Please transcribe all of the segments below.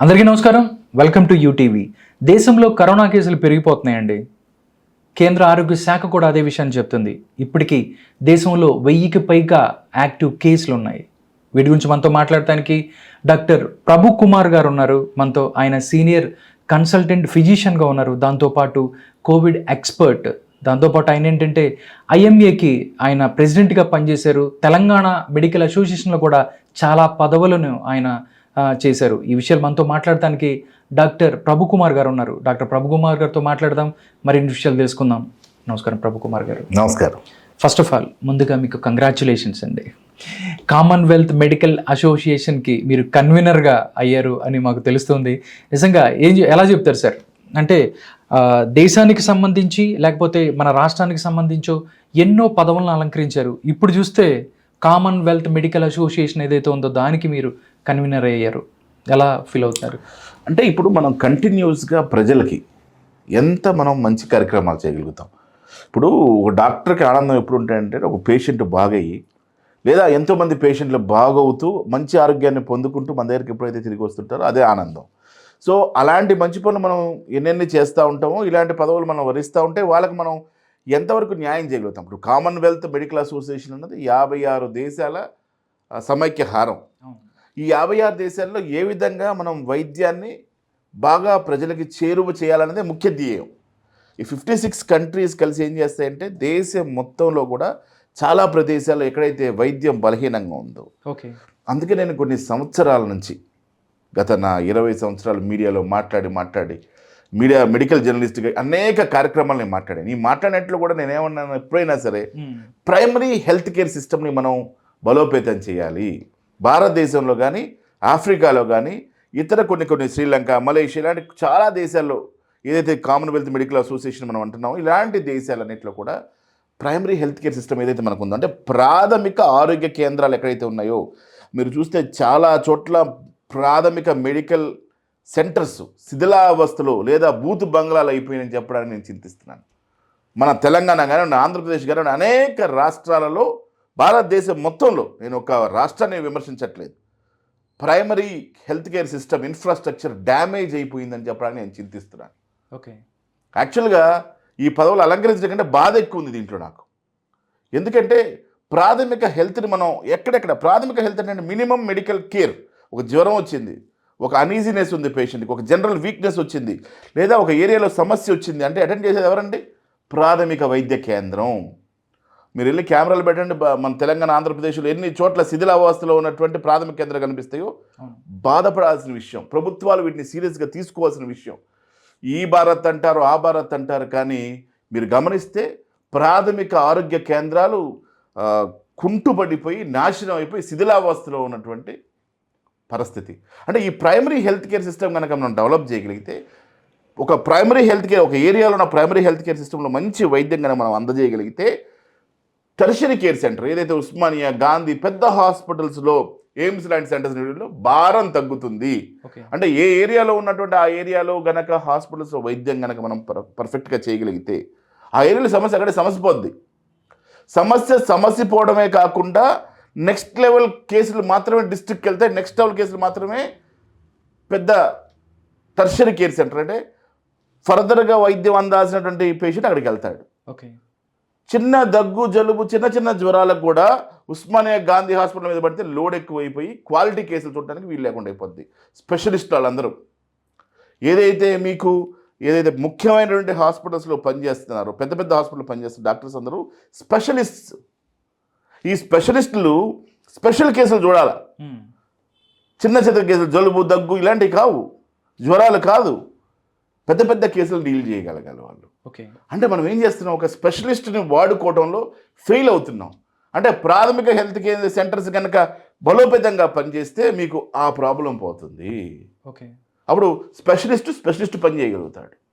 అందరికీ నమస్కారం. Welcome to UTV దేశంలో కరోనా కేసులు పెరిగిపోతున్నాయండి. కేంద్ర ఆరోగ్య శాఖ కూడా అదే విషయాన్ని చెప్తుంది. ఇప్పటికీ దేశంలో వెయ్యికి పైగా యాక్టివ్ కేసులు ఉన్నాయి. వీటి గురించి మనతో మాట్లాడటానికి డాక్టర్ ప్రభు కుమార్ గారు ఉన్నారు. మనతో ఆయన సీనియర్ కన్సల్టెంట్ ఫిజిషియన్గా ఉన్నారు. దాంతోపాటు కోవిడ్ ఎక్స్పర్ట్. దాంతోపాటు ఆయన ఏంటంటే ఐఎంఏకి ఆయన ప్రెసిడెంట్గా పనిచేశారు. తెలంగాణ మెడికల్ అసోసియేషన్లో కూడా చాలా పదవులను ఆయన చేశారు. ఈ విషయాలు మనతో మాట్లాడటానికి డాక్టర్ ప్రభు కుమార్ గారు ఉన్నారు. డాక్టర్ ప్రభు కుమార్ గారితో మాట్లాడదాం. మరిన్ని విషయాలు తెలుసుకుందాం. నమస్కారం ప్రభు కుమార్ గారు. నమస్కారం. ఫస్ట్ ఆఫ్ ఆల్ ముందుగా మీకు కంగ్రాచులేషన్స్ అండి. కామన్వెల్త్ మెడికల్ అసోసియేషన్కి మీరు కన్వీనర్గా అయ్యారు అని మాకు తెలుస్తుంది. నిజంగా ఏం ఎలా చెప్తారు సార్? అంటే దేశానికి సంబంధించి లేకపోతే మన రాష్ట్రానికి సంబంధించో ఎన్నో పదవులను అలంకరించారు. ఇప్పుడు చూస్తే కామన్వెల్త్ మెడికల్ అసోసియేషన్ ఏదైతే ఉందో దానికి మీరు కన్వీనర్ అయ్యారు. ఎలా ఫీల్ అవుతున్నారు? అంటే ఇప్పుడు మనం కంటిన్యూస్గా ప్రజలకి ఎంత మనం మంచి కార్యక్రమాలు చేయగలుగుతాం. ఇప్పుడు ఒక డాక్టర్కి ఆనందం ఎప్పుడు ఉంటాయంటే ఒక పేషెంట్ బాగయ్యి లేదా ఎంతోమంది పేషెంట్లు బాగవుతూ మంచి ఆరోగ్యాన్ని పొందుకుంటూ మన దగ్గరికి ఎప్పుడైతే తిరిగి వస్తుంటారో అదే ఆనందం. సో అలాంటి మంచి పనులు మనం ఎన్నెన్ని చేస్తూ ఉంటామో ఇలాంటి పదవులు మనం వరిస్తూ ఉంటే వాళ్ళకి మనం ఎంతవరకు న్యాయం చేయగలుగుతాం? ఇప్పుడు కామన్వెల్త్ మెడికల్ అసోసియేషన్ అన్నది యాభై ఆరు దేశాల సమైక్య హారం. ఈ యాభై ఆరు దేశాల్లో ఏ విధంగా మనం వైద్యాన్ని బాగా ప్రజలకి చేరువ చేయాలనేదే ముఖ్య ధ్యేయం. ఈ ఫిఫ్టీ సిక్స్ కంట్రీస్ కలిసి ఏం చేస్తాయంటే దేశం మొత్తంలో కూడా చాలా ప్రదేశాల్లో ఎక్కడైతే వైద్యం బలహీనంగా ఉందో ఓకే. అందుకే నేను కొన్ని సంవత్సరాల నుంచి గత నా ఇరవై సంవత్సరాలు మీడియాలో మాట్లాడి మాట్లాడి మీడియా మెడికల్ జర్నలిస్ట్గా అనేక కార్యక్రమాలు నేను మాట్లాడాను. ఈ మాట్లాడినట్లు కూడా నేను ఏమన్నాను? ఎప్పుడైనా సరే ప్రైమరీ హెల్త్ కేర్ సిస్టమ్ని మనం బలోపేతం చేయాలి. భారతదేశంలో కానీ ఆఫ్రికాలో కానీ ఇతర కొన్ని కొన్ని శ్రీలంక మలేషియా ఇలాంటి చాలా దేశాల్లో ఏదైతే కామన్వెల్త్ మెడికల్ అసోసియేషన్ మనం అంటున్నామో ఇలాంటి దేశాలన్నింటిలో కూడా ప్రైమరీ హెల్త్ కేర్ సిస్టమ్ ఏదైతే మనకు ఉందో అంటే ప్రాథమిక ఆరోగ్య కేంద్రాలు ఎక్కడైతే ఉన్నాయో మీరు చూస్తే చాలా చోట్ల ప్రాథమిక మెడికల్ సెంటర్స్ శిథిలావస్థలో లేదా బూత్ బంగ్లాలు అయిపోయినాయని చెప్పడానికి నేను చింతిస్తున్నాను. మన తెలంగాణ కానీ ఆంధ్రప్రదేశ్ కానీ అనేక రాష్ట్రాలలో భారతదేశం మొత్తంలో నేను ఒక రాష్ట్రాన్ని విమర్శించట్లేదు. Primary health care system infrastructure damage అయిపోయిందని చెప్పడానికి నేను చింతిస్తున్నాను. ఓకే. యాక్చువల్గా ఈ పదవులు అలంకరించడం కంటే బాధ ఎక్కువ ఉంది దీంట్లో నాకు. ఎందుకంటే ప్రాథమిక హెల్త్ని మనం ఎక్కడెక్కడ ప్రాథమిక హెల్త్ అంటే మినిమం మెడికల్ కేర్. ఒక జ్వరం వచ్చింది ఒక అనీజీనెస్ ఉంది పేషెంట్కి ఒక జనరల్ వీక్నెస్ వచ్చింది లేదా ఒక ఏరియాలో సమస్య వచ్చింది అంటే అటెండ్ చేసేది ఎవరండి? ప్రాథమిక వైద్య కేంద్రం. మీరు వెళ్ళి కెమెరాలు పెట్టండి మన తెలంగాణ ఆంధ్రప్రదేశ్లో ఎన్ని చోట్ల శిథిలావస్థలో ఉన్నటువంటి ప్రాథమిక కేంద్రాలు కనిపిస్తాయో బాధపడాల్సిన విషయం ప్రభుత్వాలు వీటిని సీరియస్గా తీసుకోవాల్సిన విషయం. ఈ భారత్ అంటారు ఆ భారత్ అంటారు కానీ మీరు గమనిస్తే ప్రాథమిక ఆరోగ్య కేంద్రాలు కుంటుపడిపోయి నాశనం అయిపోయి శిథిలావస్థలో ఉన్నటువంటి పరిస్థితి. అంటే ఈ ప్రైమరీ హెల్త్ కేర్ సిస్టమ్ కనుక మనం డెవలప్ చేయగలిగితే ఒక ప్రైమరీ హెల్త్ కేర్ ఒక ఏరియాలో ఉన్న ప్రైమరీ హెల్త్ కేర్ సిస్టంలో మంచి వైద్యం కనుక మనం అందజేయగలిగితే టెర్షరీ కేర్ సెంటర్ ఏదైతే ఉస్మానియా గాంధీ పెద్ద హాస్పిటల్స్లో ఎయిమ్స్ లాంటి సెంటర్స్లో భారం తగ్గుతుంది. అంటే ఏ ఏరియాలో ఉన్నటువంటి ఆ ఏరియాలో గనక హాస్పిటల్స్లో వైద్యం గనక మనం పర్ పర్ఫెక్ట్గా చేయగలిగితే ఆ ఏరియాలో సమస్య అక్కడే సమస్య పోద్ది సమస్య సమస్య పోవడమే కాకుండా నెక్స్ట్ లెవెల్ కేసులు మాత్రమే డిస్ట్రిక్ట్కి వెళ్తాయి నెక్స్ట్ లెవెల్ కేసులు మాత్రమే పెద్ద టర్షరీ కేర్ సెంటర్ అంటే ఫర్దర్గా వైద్యం అందాల్సినటువంటి పేషెంట్ అక్కడికి వెళ్తాడు. ఓకే. చిన్న దగ్గు జలుబు చిన్న చిన్న జ్వరాలకు కూడా ఉస్మానియా గాంధీ హాస్పిటల్ మీద పడితే లోడ్ ఎక్కువైపోయి క్వాలిటీ కేసులు చూడడానికి వీలు లేకుండా అయిపోద్ది. స్పెషలిస్ట్ వాళ్ళందరూ. ఏదైతే మీకు ఏదైతే ముఖ్యమైనటువంటి హాస్పిటల్స్లో పనిచేస్తున్నారో పెద్ద పెద్ద హాస్పిటల్లో పనిచేస్తున్న డాక్టర్స్ అందరూ స్పెషలిస్ట్స్ ఈ స్పెషలిస్టులు స్పెషల్ కేసులు చూడాలి. చిన్న చిన్న కేసులు జలుబు దగ్గు ఇలాంటివి కావు. జ్వరాలు కాదు. పెద్ద పెద్ద కేసులు డీల్ చేయగలగాలి వాళ్ళు. ఓకే. అంటే మనం ఏం చేస్తున్నాం? ఒక స్పెషలిస్ట్ని వాడుకోవడంలో ఫెయిల్ అవుతున్నాం. అంటే ప్రాథమిక హెల్త్ కేర్ సెంటర్స్ కనుక బలోపేతంగా పనిచేస్తే మీకు ఆ ప్రాబ్లం పోతుంది. ఓకే. అప్పుడు స్పెషలిస్ట్ స్పెషలిస్ట్ పని చేయగలుగుతాడు.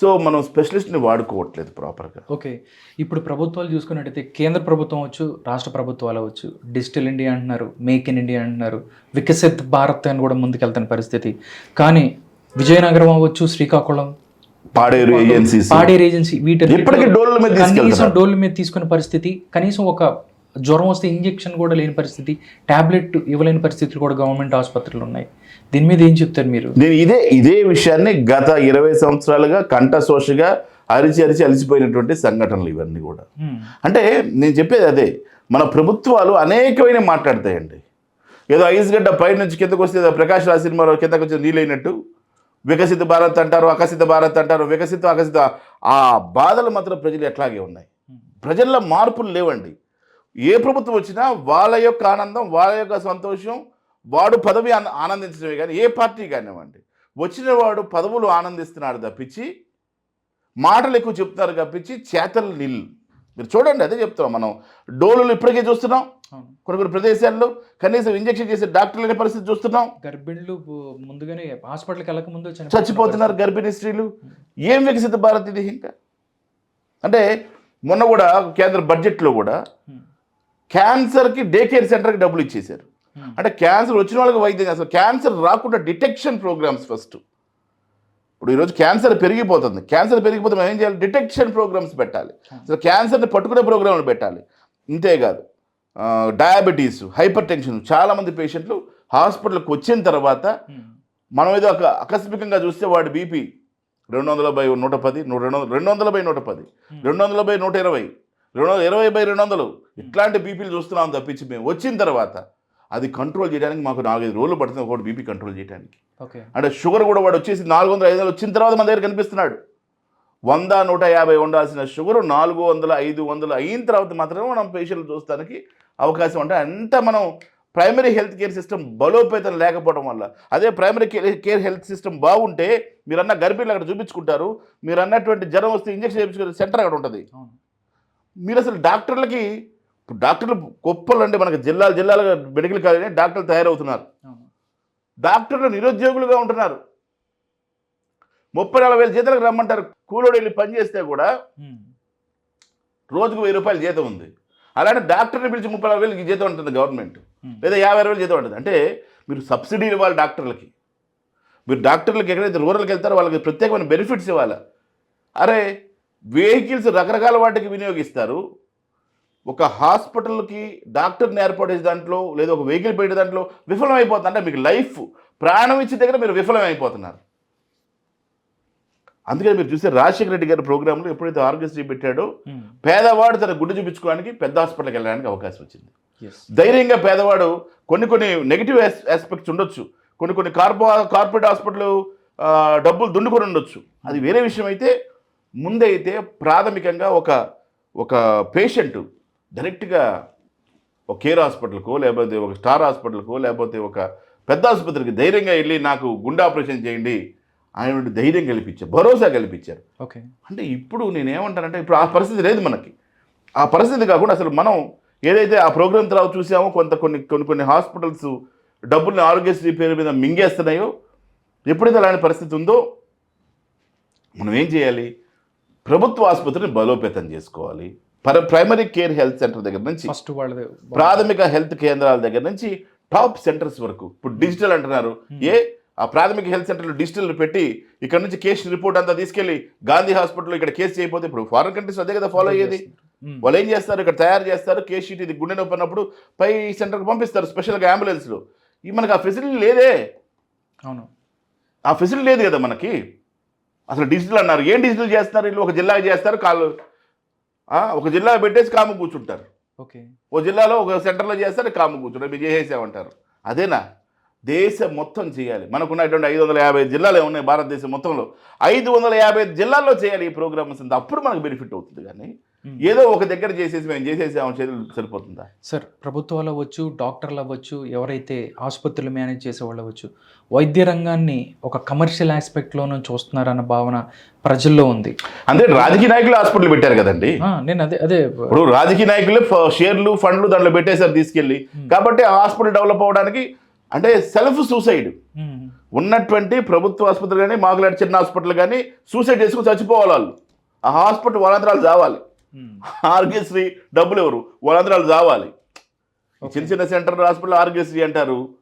సో మనం స్పెషలిస్ట్ని వాడుకోవట్లేదు ప్రాపర్గా. ఓకే. ఇప్పుడు ప్రభుత్వాలు చూసుకున్నట్టయితే కేంద్ర ప్రభుత్వం అవచ్చు రాష్ట్ర ప్రభుత్వాలు అవచ్చు డిజిటల్ ఇండియా అంటున్నారు మేక్ ఇన్ ఇండియా అంటున్నారు వికసిత్ భారత్ అని కూడా ముందుకెళ్తున్న పరిస్థితి. కానీ విజయనగరం అవ్వచ్చు శ్రీకాకుళం పాడేరు ఏజెన్సీస్. పాడేరు ఏజెన్సీ వీటి ఇప్పటికీ డోర్ల మీద కనీసం డోర్ల మీద తీసుకునే పరిస్థితి కనీసం ఒక జ్వరం వస్తే ఇంజెక్షన్ కూడా లేని పరిస్థితి టాబ్లెట్ ఇవ్వలేని పరిస్థితులు కూడా గవర్నమెంట్ ఆసుపత్రులు ఉన్నాయి. దీని మీద ఏం చెప్తారు మీరు? నేను ఇదే ఇదే విషయాన్ని గత ఇరవై సంవత్సరాలుగా కంఠశోషగా అరిచి అరిచి అలిసిపోయినటువంటి సంఘటనలు ఇవన్నీ కూడా. అంటే నేను చెప్పేది అదే మన ప్రభుత్వాలు అనేకమైన మాట్లాడతాయండి. ఏదో ఐస్ గడ్డ పై నుంచి కిందకు వస్తే ఏదో ప్రకాష్ రాజ్ సినిమాలో కిందకు వచ్చి నీళ్ళైనట్టు వికసిత భారత్ అంటారు అకసిత భారత్ అంటారు వికసిత అకసిత. ఆ బాధలు మాత్రం ప్రజలు ఎట్లాగే ఉన్నాయి. ప్రజల్లో మార్పులు లేవండి. ఏ ప్రభుత్వం వచ్చినా వాళ్ళ యొక్క ఆనందం వాళ్ళ యొక్క సంతోషం వాడు పదవి ఆనందించడమే కానీ ఏ పార్టీ కానివ్వండి. వచ్చిన వాడు పదవులు ఆనందిస్తున్నాడు తప్పించి మాటలు ఎక్కువ చెప్తున్నారు తప్పించి చేతలు నిల్లు మీరు చూడండి అదే చెప్తున్నాం మనం. డోలులు ఇప్పటికే చూస్తున్నాం. కొన్ని కొన్ని ప్రదేశాల్లో కనీసం ఇంజెక్షన్ చేసే డాక్టర్లు లేని పరిస్థితి చూస్తున్నాం. గర్భిణులు ముందుగానే హాస్పిటల్కి వెళ్ళక ముందు చచ్చిపోతున్నారు గర్భిణీ స్త్రీలు. ఏం వికసిత భారత్ ఇది ఇంకా? అంటే మొన్న కూడా కేంద్ర బడ్జెట్లో కూడా. క్యాన్సర్కి డే కేర్ సెంటర్కి డబ్బులు ఇచ్చేశారు. అంటే క్యాన్సర్ వచ్చిన వాళ్ళకి వైద్యం అసలు క్యాన్సర్ రాకుండా డిటెక్షన్ ప్రోగ్రామ్స్ ఫస్ట్. ఇప్పుడు ఈరోజు క్యాన్సర్ పెరిగిపోతుంది. క్యాన్సర్ పెరిగిపోతే మనం ఏం చేయాలి? డిటెక్షన్ ప్రోగ్రామ్స్ పెట్టాలి. అసలు క్యాన్సర్ని పట్టుకునే ప్రోగ్రాంలు పెట్టాలి. ఇంతేకాదు డయాబెటీస్ హైపర్ టెన్షన్ చాలామంది పేషెంట్లు హాస్పిటల్కి వచ్చిన తర్వాత. మనం ఏదో ఒక ఆకస్మికంగా చూస్తే వాడి బీపీ రెండు వందల బై నూట పది రెండు వందల రెండు వందల బై నూట పది రెండు వందల బై నూట ఇరవై రెండు వందల ఇరవై బై రెండు వందలు ఇట్లాంటి బీపీలు చూస్తున్నాం తప్పించి మేము వచ్చిన తర్వాత అది కంట్రోల్ చేయడానికి మాకు నాలుగైదు రోజులు పడుతుంది ఒకటి బీపీ కంట్రోల్ చేయడానికి ఓకే. అంటే షుగర్ కూడా వాడు వచ్చేసి నాలుగు వందల ఐదు వందలు వచ్చిన తర్వాత మన దగ్గర కనిపిస్తున్నాడు. వంద నూట యాభై ఉండాల్సిన షుగర్ నాలుగు వందల ఐదు వందలు అయిన తర్వాత మాత్రమే మనం పేషెంట్లు చూస్తానికి అవకాశం అంటే అంత మనం ప్రైమరీ హెల్త్ కేర్ సిస్టమ్ బలోపేతం లేకపోవడం వల్ల. అదే ప్రైమరీ కేర్ హెల్త్ సిస్టమ్ బాగుంటే మీరు అన్న గర్భిణీలు అక్కడ చూపించుకుంటారు. మీరు అన్నటువంటి జ్వరం వస్తే ఇంజక్షన్ చేయించుకునే సెంటర్ అక్కడ ఉంటుంది. మీరు అసలు డాక్టర్లకి ఇప్పుడు డాక్టర్లు గొప్పలు అంటే మనకి జిల్లాలు జిల్లాలుగా మెడికల్ కాలేజ్ డాక్టర్లు తయారవుతున్నారు. డాక్టర్లు నిరుద్యోగులుగా ఉంటున్నారు. ముప్పై నలభై వేల జీతాలకు రమ్మంటారు. కూలోడు వెళ్ళి పని చేస్తే కూడా. రోజుకు వెయ్యి రూపాయల జీతం ఉంది. అలాంటి డాక్టర్ని పిలిచి ముప్పై నలభై వేలకి జీతం ఉంటుంది గవర్నమెంట్. లేదా యాభై వేలు జీతం ఉంటుంది. అంటే మీరు సబ్సిడీలు ఇవ్వాలి డాక్టర్లకి. మీరు డాక్టర్లకి ఎక్కడైతే రూరల్కి వెళ్తారో వాళ్ళకి ప్రత్యేకమైన బెనిఫిట్స్ ఇవ్వాలి? అరే వెహికల్స్ రకరకాల వాటికి వినియోగిస్తారు. ఒక హాస్పిటల్కి డాక్టర్ని ఏర్పాటు చేసే దాంట్లో లేదా ఒక వెహికల్ పెట్టే దాంట్లో విఫలం అయిపోతుంది అంటే మీకు లైఫ్ ప్రాణం ఇచ్చే దగ్గర మీరు విఫలం అయిపోతున్నారు అందుకని మీరు చూస్తే రాజశేఖర రెడ్డి గారి ప్రోగ్రాంలో ఎప్పుడైతే ఆరోగ్యశ్రీ పెట్టాడో హ్మ్. పేదవాడు తన గుడ్డు చూపించుకోవడానికి పెద్ద హాస్పిటల్కి వెళ్ళడానికి అవకాశం వచ్చింది. ధైర్యంగా పేదవాడు కొన్ని కొన్ని నెగిటివ్ ఆస్పెక్ట్స్ ఉండొచ్చు. కొన్ని కొన్ని కార్పో కార్పొరేట్ హాస్పిటల్ డబ్బులు దుండుకొని ఉండొచ్చు. అది వేరే విషయం అయితే ముందైతే ప్రాథమికంగా ఒక ఒక పేషెంట్ డైరెక్ట్గా ఒక కేర్ హాస్పిటల్కో లేకపోతే ఒక స్టార్ హాస్పిటల్కో లేకపోతే ఒక పెద్ద ఆసుపత్రికి ధైర్యంగా వెళ్ళి నాకు గుండె ఆపరేషన్ చేయండి ఆయన ధైర్యం కల్పించారు భరోసా కల్పించారు ఓకే. అంటే ఇప్పుడు నేనేమంటానంటే ఇప్పుడు ఆ పరిస్థితి లేదు మనకి. ఆ పరిస్థితి కాకుండా అసలు మనం ఏదైతే ఆ ప్రోగ్రామ్ తర్వాత చూసామో కొంత కొన్ని కొన్ని కొన్ని హాస్పిటల్స్ డబ్బుల్ని ఆరోగ్యశ్రీ పేరు మీద మింగేస్తున్నాయో ఎప్పుడైతే అలాంటి పరిస్థితి ఉందో మనం ఏం చేయాలి? ప్రభుత్వ ఆసుపత్రిని బలోపేతం చేసుకోవాలి. పర ప్రైమరీ కేర్ హెల్త్ సెంటర్ దగ్గర నుంచి ఫస్ట్ వాళ్ళది ప్రాథమిక హెల్త్ కేంద్రాల దగ్గర నుంచి టాప్ సెంటర్స్ వరకు. ఇప్పుడు డిజిటల్ అంటున్నారు. ఏ? ఆ ప్రాథమిక హెల్త్ సెంటర్లో డిజిటల్ పెట్టి ఇక్కడ నుంచి కేసు రిపోర్ట్ అంతా తీసుకెళ్ళి గాంధీ హాస్పిటల్లో ఇక్కడ కేసు చేయకపోతే ఇప్పుడు ఫారెన్ కంట్రీస్ అదే కదా ఫాలో అయ్యేది. హ్మ్. వాళ్ళు ఏం చేస్తారు? ఇక్కడ తయారు చేస్తారు. కేస్ షీట్ ఇది గుండె నొప్పి అన్నప్పుడు పై సెంటర్కి పంపిస్తారు స్పెషల్గా అంబులెన్స్లో ఈ మనకి ఆ ఫెసిలిటీ లేదే. అవును. ఆ ఫెసిలిటీ లేదు కదా మనకి. అసలు డిజిటల్ అన్నారు. ఏం డిజిటల్ చేస్తున్నారు? వీళ్ళు ఒక జిల్లాకి చేస్తారు. కాళ్ళు ఒక జిల్లా పెట్టేసి కాము కూర్చుంటారు. ఓకే. ఓ జిల్లాలో ఒక సెంటర్లో చేస్తారు కాము కూర్చుంటారు. మీరు చేసేసామంటారు. అదేనా? దేశం మొత్తం చేయాలి. మనకున్నటువంటి ఐదు వందల యాభై జిల్లాలు ఉన్నాయి భారతదేశం మొత్తంలో. ఐదు వందల యాభై జిల్లాల్లో చేయాలి ఈ ప్రోగ్రామ్స్. అంతా అప్పుడు మనకు బెనిఫిట్ అవుతుంది కానీ. ఏదో ఒక దగ్గర చేసేసి మేము చేసేసాము చేతులు సరిపోతుందా? సార్ ప్రభుత్వాలు అవ్వచ్చు డాక్టర్లు అవ్వచ్చు ఎవరైతే ఆసుపత్రులు మేనేజ్ చేసే వాళ్ళు అవ్వచ్చు వైద్య రంగాన్ని ఒక కమర్షియల్ ఆస్పెక్ట్లోనూ చూస్తున్నారన్న భావన ప్రజల్లో ఉంది. అంటే రాజకీయ నాయకులు హాస్పిటల్ పెట్టారు కదండి. నేను అదే అదే ఇప్పుడు రాజకీయ నాయకులు షేర్లు ఫండ్లు దాంట్లో పెట్టేశారు తీసుకెళ్ళి. కాబట్టి ఆ హాస్పిటల్ డెవలప్ అవ్వడానికి అంటే సెల్ఫ్ సూసైడ్ హ్మ్. ఉన్నటువంటి ప్రభుత్వ ఆసుపత్రి కానీ మాకులాంటి చిన్న హాస్పిటల్ కానీ సూసైడ్ చేసుకుని చచ్చిపోవాలి వాళ్ళు. ఆ హాస్పిటల్ వాళ్ళంతరాలు చావాలి. హ్మ్. ఆరోగ్యశ్రీ డబ్బులు ఎవరు? వాళ్ళందరాలు చావాలి చిన్న చిన్న సెంటర్ హాస్పిటల్ ఆరోగ్యశ్రీ అంటారు.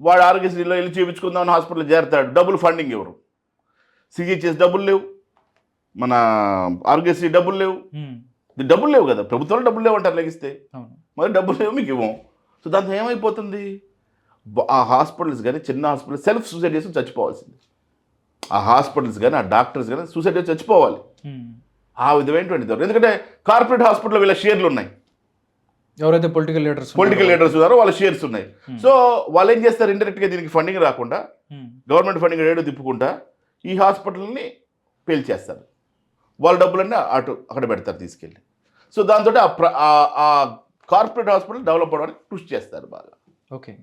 వాడు ఆరోగ్యశ్రీలో వెళ్ళి చూపించుకుందామని హాస్పిటల్ చేరతాడు. డబ్బులు ఫండింగ్ ఎవరు? సిజిహెచ్ఎస్ డబ్బులు లేవు. మన ఆరోగ్యశ్రీ డబ్బులు లేవు. ఇది డబ్బులు లేవు కదా. ప్రభుత్వంలో డబ్బులు లేవు అంటారు లెగిస్తే. మరి డబ్బులు లేవు మీకు ఇవ్వం. సో దాంతో ఏమైపోతుంది? ఆ హాస్పిటల్స్ కానీ చిన్న హాస్పిటల్ సెల్ఫ్ సూసైడ్ చేసి చచ్చిపోవాల్సింది. ఆ హాస్పిటల్స్ కానీ ఆ డాక్టర్స్ కానీ సూసైడ్ చేసి చచ్చిపోవాలి. ఉమ్. ఆ విధమైనటువంటి ధోరణి. ఎందుకంటే కార్పొరేట్ హాస్పిటల్ వీళ్ళ షేర్లు ఉన్నాయి. ఎవరైతే పొలిటికల్ లీడర్స్ పొలిటికల్ లీడర్స్ ఉన్నారో వాళ్ళ షేర్స్ ఉన్నాయి. సో వాళ్ళు ఏం చేస్తారు? ఇండైరెక్ట్గా దీనికి ఫండింగ్ రాకుండా గవర్నమెంట్ ఫండింగ్ రేటు తిప్పుకుంటా ఈ హాస్పిటల్ని పేల్చేస్తారు వాళ్ళ డబ్బులన్నీ అటు అక్కడ పెడతారు తీసుకెళ్ళి. సో దాంతో ఆ ప్ర- ఆ- ఆ కార్పొరేట్ హాస్పిటల్ డెవలప్ అవడానికి కృషి చేస్తారు బాగా. ఓకే